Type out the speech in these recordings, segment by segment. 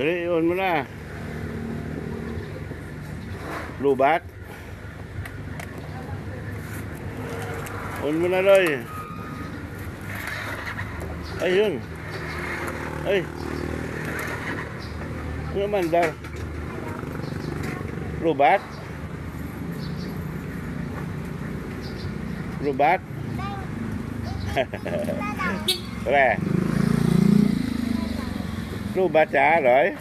Dali, on mo na. Lubat. On mo na, Loy. Ayun. Ay. Ano naman, Dar? Lubat? Lubat? Pre. Lubat ya, Loy?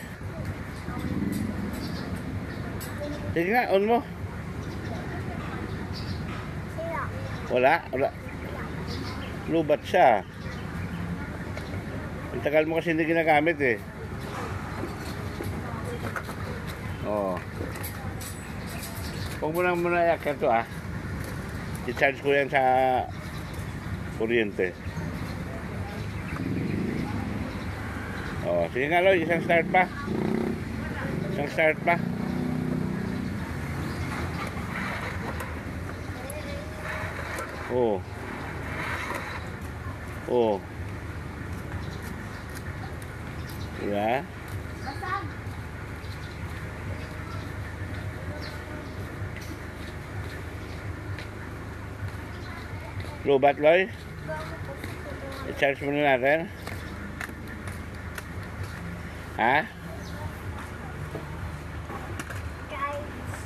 Sige nga, on mo. Wala, wala. Lubat siya. Ang tagal mo kasi hindi ginagamit eh. Oo. Huwag mo lang muna iakyat to ah. I-charge ko yan sa kuryente. Oh, sige nga Loy, isang start pa. Isang start pa. Oh. Oh. Diba? Lubat, Loy? I-charge muna natin. Ha?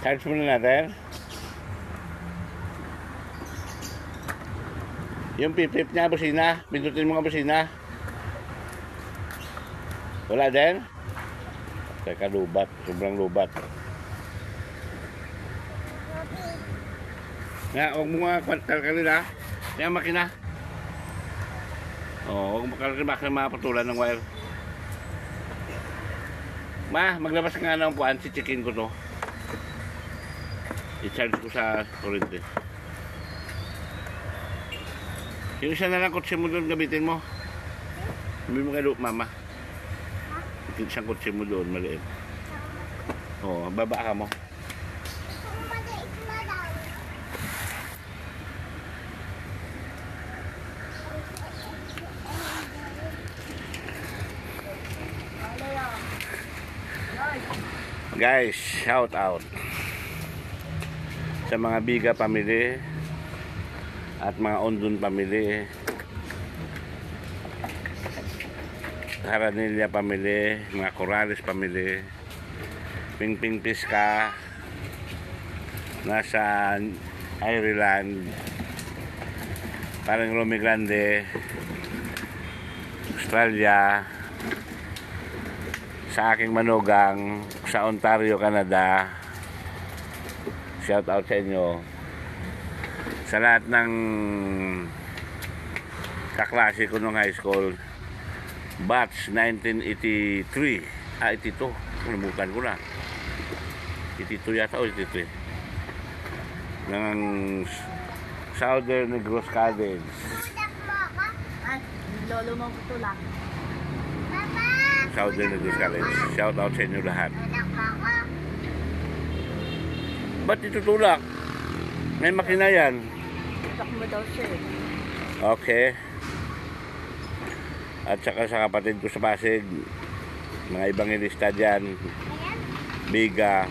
Charge muna natin. Yung pipip niya, busina. Pindutin mo nga busina. Wala din? Teka, lubat. Sobrang lubat. Nga, huwag mo nga kwantal ka nila. Yan, makina. Oo, huwag mo kalaki mapatulan ng wire. Ma, maglabas nga ng puan, chichikin ko to. I-charge ko sa kurente. Yung isa na lang kotse mo doon gamitin mo. Sabi mo kay mama. Yung isang kotse mo doon, maliit. Oo, baba ka mo. Guys, shout out sa mga Biga family at mga Ondon family. Haranilla family, mga Corrales family, Pingping Piska, nasa Ireland, parang Romy Grande, Australia, sa aking manugang sa Ontario, Canada. Shout out sa inyo. Sa lahat ng kaklase ko nung high school, batch 1983. Ah, 82. Kalimutan ko na. 82 yata o 83. Ng Southern Negros. Ay, lolo mong tulak. Southern Negros College. Shout out sa inyo lahat. Ba't itutulak? May makina yan. Tulak mo daw siya. Okay. At saka sa kapatid ko sa Pasig, mga ibang ilista dyan, Biga,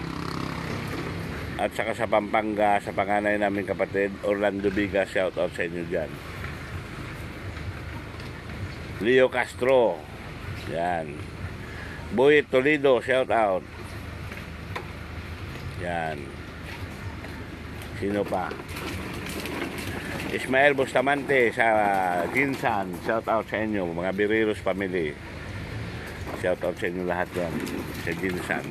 at saka sa Pampanga, sa panganay namin kapatid, Orlando Biga, shout out sa inyo dyan. Leo Castro, yan. Boy Toledo, shout out. Yan. Sino pa? Ismael Bustamante sa Ginsan. Shout out sa inyo, mga Biriros family. Shout out sa inyo lahat yan sa Ginsan.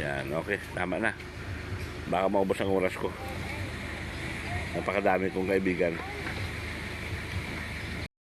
Yan, okay. Tama na. Baka maubos ang oras ko. Napakadami kong kaibigan.